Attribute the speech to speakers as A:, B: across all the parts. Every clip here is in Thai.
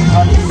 A: I'll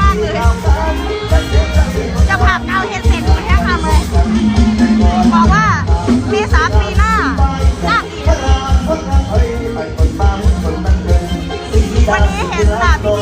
A: มากเลยจะผักเอาเห็ดเสร็จหมดแค่ทำเลยบอกว่ามีสามปีหน้าจ้างอีกวันนี้เห็นสามพี่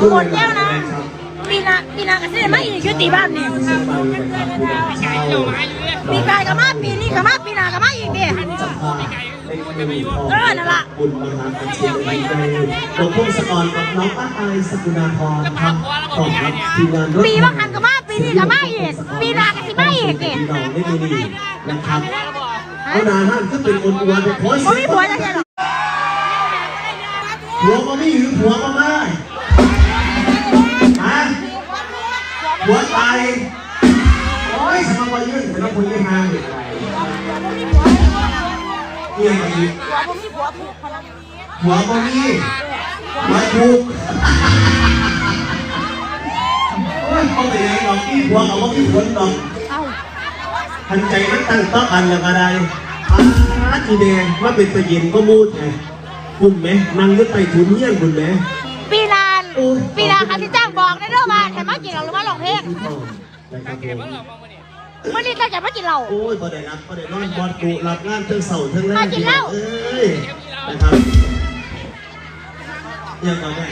A: หมหดลายแก้วนะๆครับปีนา
B: ปีนากันสิมาอีกยุติบ้านนี่
A: ไปนะครับผู้เช่า
B: ปีกายกับมาปีนี้กับมาปีนากับมาอีกดิ
A: จับผ้าเล็กมือทอง
B: เออนั่นล่ะ
A: บุญมหาอันเชียงใหม่ในหลวงพ่อสกรกับน้องป้าอายสกุณาพรครับขอบคุณทีมงานรถ
B: ปีว่าหันกับมาปีนี้กับมาอีกปีนากับสิมาอีกดิ
A: พี่น้องได้ดีนะครับเอาหนาห้านก็เป็นอนอวนไปโพสต์
B: เขามีผัวจะใช่หรอ
A: ผัวก็ไม่หรือผัวก็ไม่ ผัวตายโอ้ยสมบัติยื่นเป็นน้องคนยี่ห้าเด็กไรเอียงไปอีก
B: ผัวผมมีผัวผูกคนละ
A: หัวก็มีหัวถูกโอ้ยเขาแต่ยังดอกที่หัวเขาก็มีผลดอกทันใจมันตั้งต้องอันแล้วก็ได้อาทีแดงว่าเป็นประเย็นก็มูดไงคุณไหมนั่งรถไปทุนเยี่ยงคุณไหม
B: ปีนานปีนานค่ะที่จ้างบอกได้เด้อมา แถมมากินเหล้าหรือมาลองเพลง
A: นะครับผม
B: เมื่อนี้ตั้งใจมากินเหล้า
A: โอ้ยพอได้รับพอได้นอนบอลกูรับงานเทิงเสาเทิงแรก
B: มากินเหล้า
A: เอ้ยนะครับยังต่อแม่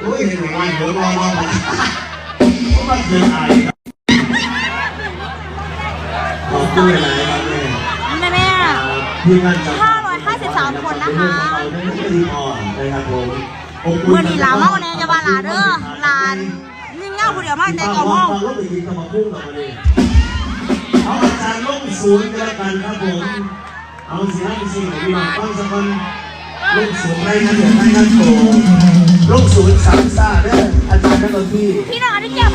A: โอ้ยเห็นไหมหัวรอรอมาเพราะมันเกินอายครับขอบคุณหลายครับแม่
B: แม่แม่
A: ทีมงานจัด
B: 553คนนะคะ
A: เอาได้ไม่ดีพอนะครับผมขอบคุณ
B: เมื่อนี้ลาเมาแน่จะว่าลาเด้อลานนิ่งเง่าผู้เดียวมาแต่เก่าเมา
A: ก็ไปยิงกระมาพุ่งกับมันเองเอาอาจารย์ลงศูนย์กันแล้วกันครับผมเอาสิครับสิของพี่น้องฟังสักคนลงศูนย์ไรนะเดี๋ยวให้กันโชว์ลงศูนย์สามซ่าเด้ออาจารย์นักดนตรี
B: พี่น้องอันนี้แก้ว